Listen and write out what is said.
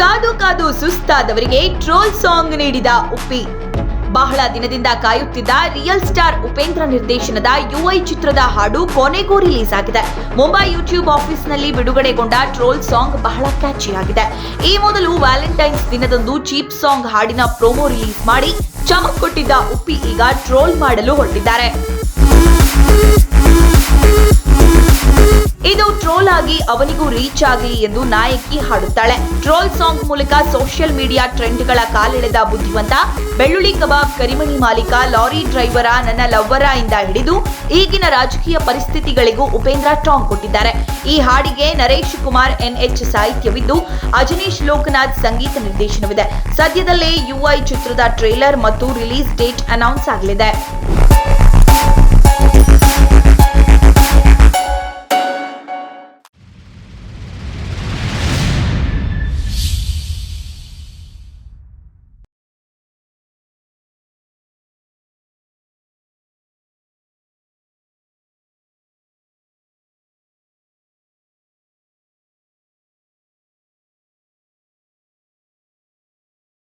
ಕಾದು ಕಾದು ಸುಸ್ತಾದವರಿಗೆ troll song ನೀಡಿದ ಉಪ್ಪಿ. ಬಹಳ ದಿನದಿಂದ ಕಾಯುತ್ತಿದ್ದ ರಿಯಲ್ ಸ್ಟಾರ್ ಉಪೇಂದ್ರ ನಿರ್ದೇಶನದ ಯುಐ ಚಿತ್ರದ ಹಾಡು ಕೊನೆಗೂ ರಿಲೀಸ್ ಆಗಿದೆ. ಮುಂಬೈ ಯೂಟ್ಯೂಬ್ ಆಫೀಸ್ನಲ್ಲಿ ಬಿಡುಗಡೆಗೊಂಡ ಟ್ರೋಲ್ ಸಾಂಗ್ ಬಹಳ ಕ್ಯಾಚಿ ಆಗಿದೆ. ಈ ಮೊದಲು ವ್ಯಾಲೆಂಟೈನ್ಸ್ ದಿನದಂದು ಚೀಪ್ ಸಾಂಗ್ ಹಾಡಿನ ಪ್ರೋಮೋ ರಿಲೀಸ್ ಮಾಡಿ ಚಮಕ್ ಕೊಟ್ಟಿದ್ದ ಉಪ್ಪಿ ಈಗ ಟ್ರೋಲ್ ಮಾಡಲು ಹೊರಟಿದ್ದಾರೆ. ಆಗಿ ಅವನಿಗೂ ರೀಚ್ ಆಗಲಿ ಎಂದು ನಾಯಕಿ ಹಾಡುತ್ತಾಳೆ. ಟ್ರೋಲ್ ಸಾಂಗ್ ಮೂಲಕ ಸೋಷಿಯಲ್ ಮೀಡಿಯಾ ಟ್ರೆಂಡ್ಗಳ ಕಾಲೆಳೆದ ಬುದ್ಧಿವಂತ, ಬೆಳ್ಳುಳ್ಳಿ ಕಬಾಬ್ ಕರಿಮಣಿ ಮಾಲೀಕ, ಲಾರಿ ಡ್ರೈವರ, ನನ್ನ ಲವ್ವರ ಇಂದ ಹಿಡಿದು ಈಗಿನ ರಾಜಕೀಯ ಪರಿಸ್ಥಿತಿಗಳಿಗೂ ಉಪೇಂದ್ರ ಟಾಂಗ್ ಕೊಟ್ಟಿದ್ದಾರೆ. ಈ ಹಾಡಿಗೆ ನರೇಶ್ ಕುಮಾರ್, ಎನ್ಎಚ್ ಸಾಹಿತ್ಯವಿದ್ದು, ಅಜನೀಶ್ ಲೋಕನಾಥ್ ಸಂಗೀತ ನಿರ್ದೇಶನವಿದೆ. ಸದ್ಯದಲ್ಲೇ ಯುಐ ಚಿತ್ರದ ಟ್ರೇಲರ್ ಮತ್ತು ರಿಲೀಸ್ ಡೇಟ್ ಅನೌನ್ಸ್ ಆಗಲಿದೆ.